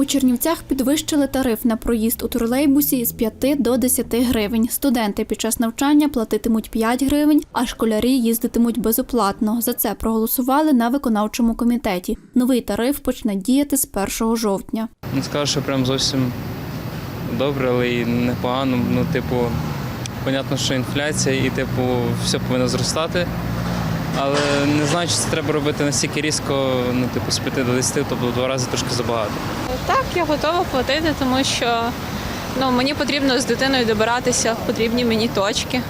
У Чернівцях підвищили тариф на проїзд у тролейбусі з 5 до 10 гривень. Студенти під час навчання платитимуть 5 гривень, а школярі їздитимуть безоплатно. За це проголосували на виконавчому комітеті. Новий тариф почне діяти з 1 жовтня. Не скажу, що прям зовсім добре, але і непогано. Ну, типу, понятно, що інфляція і, типу, все повинно зростати. Але не знаю, чи це треба робити настільки різко, ну, типу, з 5 до 10, тобто два рази трошки забагато. Так, я готова платити, тому що ну, мені потрібно з дитиною добиратися в потрібні мені точки.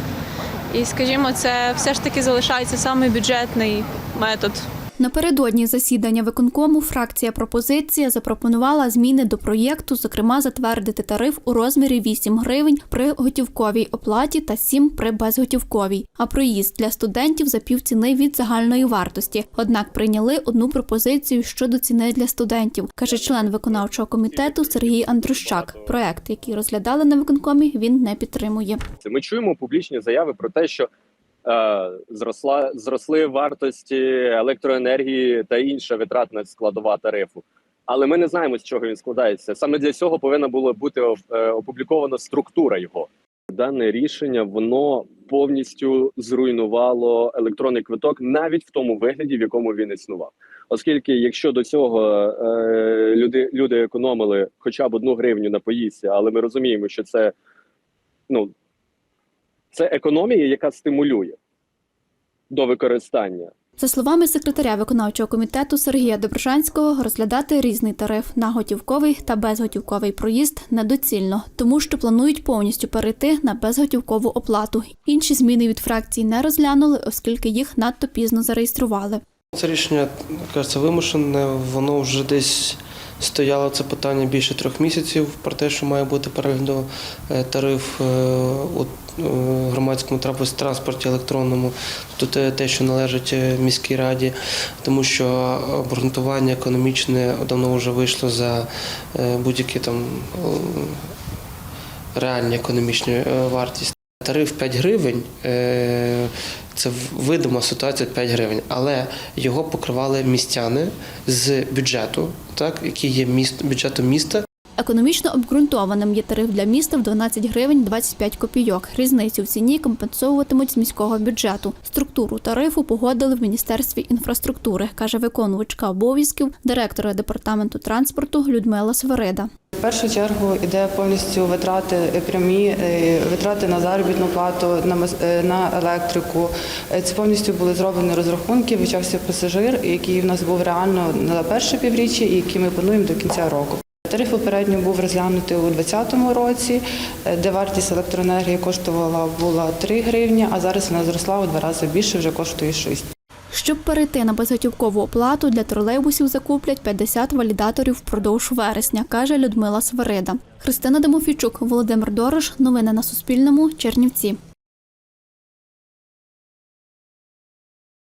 І, скажімо, це все ж таки залишається саме бюджетний метод. Напередодні засідання виконкому фракція пропозиція запропонувала зміни до проєкту, зокрема затвердити тариф у розмірі 8 гривень при готівковій оплаті та 7 при безготівковій, а проїзд для студентів за півціни від загальної вартості. Однак прийняли одну пропозицію щодо ціни для студентів, каже член виконавчого комітету Сергій Андрущак. Проект, який розглядали на виконкомі, він не підтримує. Ми чуємо публічні заяви про те, що зросла зросли вартості електроенергії та інша витратна складова тарифу. Але ми не знаємо, з чого він складається. Саме для цього повинна була бути е, опублікована структура його. Дане рішення воно повністю зруйнувало електронний квиток навіть в тому вигляді, в якому він існував. Оскільки, якщо до цього е, люди, люди економили хоча б одну гривню на поїздці, але ми розуміємо, що це ну це економія, яка стимулює до використання. За словами секретаря виконавчого комітету Сергія Доброшанського, розглядати різний тариф на готівковий та безготівковий проїзд недоцільно, тому що планують повністю перейти на безготівкову оплату. Інші зміни від фракції не розглянули, оскільки їх надто пізно зареєстрували. Це рішення кажеться вимушене. Воно вже десь стояло це питання більше трьох місяців про те, що має бути перегляду е, тариф е, у е, громадському транспорті електронному, тобто те- що належить міській раді, тому що обґрунтування економічне давно вже вийшло за будь-які там реальні економічні вартість. Тариф 5 гривень е, це видима ситуація 5 гривень, але його покривали містяни з бюджету, так який є міст бюджетом міста. Економічно обґрунтованим є тариф для міста в 12 гривень 25 копійок. Різницю в ціні компенсовуватимуть з міського бюджету. Структуру тарифу погодили в міністерстві інфраструктури, каже виконувачка обов'язків директора департаменту транспорту Людмила Свирида. В першу чергу йде повністю витрати прямі, е, витрати на заробітну плату, на е, електрику. Е, Це повністю були зроблені розрахунки. Вичався пасажир, який в нас був реально на перше півріччя, і який ми плануємо до кінця року. Тариф попередньо був розглянутий у 2020 році, де вартість електроенергії коштувала була 3 гривні, а зараз вона зросла у два рази більше, вже коштує 6. Щоб перейти на безготівкову оплату, для тролейбусів закуплять 50 валідаторів впродовж вересня, каже Людмила Свирида. Христина Демофійчук, Володимир Дорош. Новини на Суспільному. Чернівці.